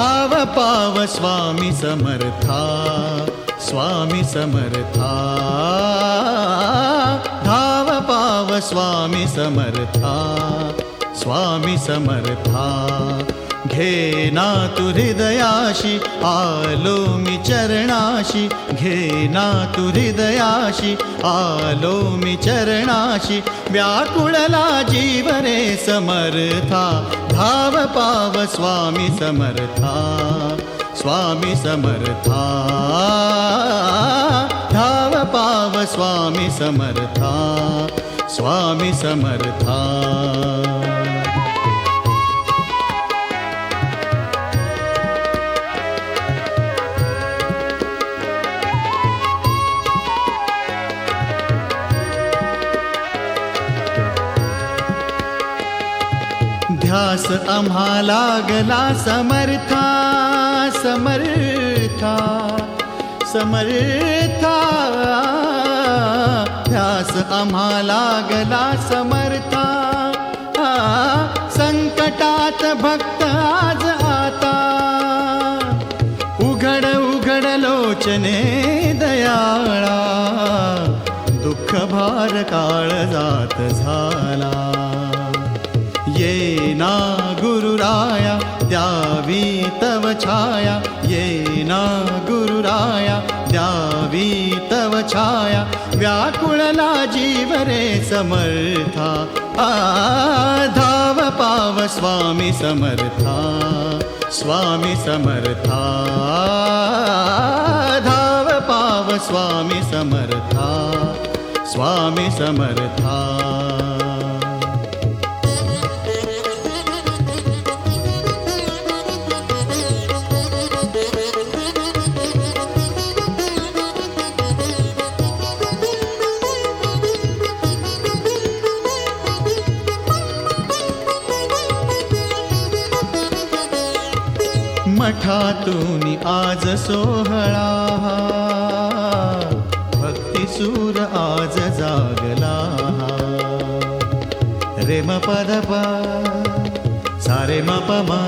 धाव पाव स्वामी समर्था स्वामी समर्था। धाव पाव स्वामी समर्था स्वामी समर्था। घेना तु हृदयाशी, आलो मी चरणाशी घेना तु हृदयाशी, आलो मी चरणाशी, व्याकुळला जीव रे समर्था, धाव पाव स्वामी समर्था स्वामी समर्था, धाव पाव स्वामी समर्था स्वामी समर्था। ध्यास आम्हा लागला समर्था समर्था समर्था. ध्यास आम्हा लागला समर्था संकटात भक्त आज आता. उघड उघड लोचने दयाळा दुःख भार काळ जात झाला. ये ना गुरुराया द्यावी तव छाया। ये ना गुरुराया द्यावी तव छाया। व्याकुळला जीव रे समर्था आ धाव पाव स्वामी समर्था स्वामी समर्था धाव पाव स्वामी समर्था स्वामी समर्था। मठातून आज सोहळा भक्तिसूर आज जागला रे म पद प सारे म प म.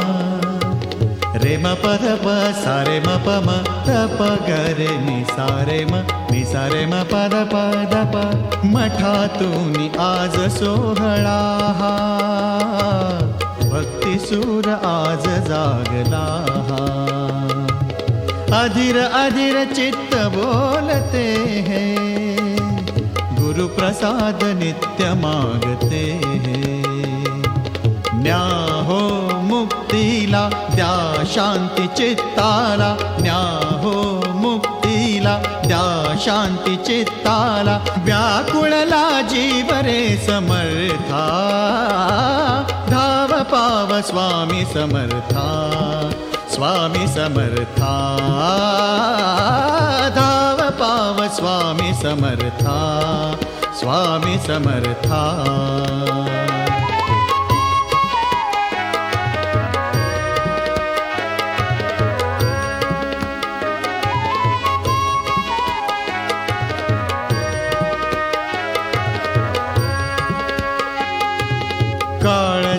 रे म पद प सारे म प म. त प ग रे नि सारे म नि सारे म पद पदप प मठातून आज सोहळा भक्तिसूर आज जागला अधीर अधीर चित्त बोलते हैं। गुरु प्रसाद नित्य मागते हैं। न्या हो मुक्तीला द्या शांती चित्ताला। न्या हो मुक्तीला द्या शांती चित्ताला। व्याकुळला जीव रे समर्था। पाव स्वामी समर्था स्वामी समर्था। धाव पाव स्वामी समर्था स्वामी समर्था।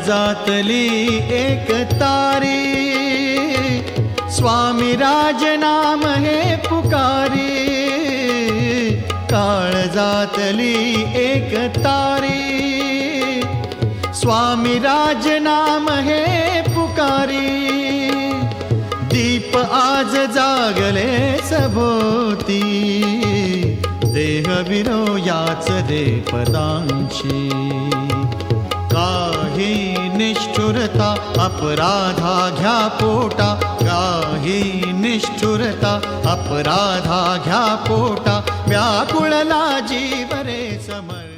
जातली एक तारी. स्वामी राज नाम हे पुकारी. काळ जातली एक तारी. स्वामी राज नाम हे पुकारी. दीप आज जागले सभोती देहविरो याच दे पदांची. काही निष्ठुरता अपराधा घ्या पोटा गाही निष्ठुरता अपराधा घ्या पोटा व्याकुळला जीव रे समर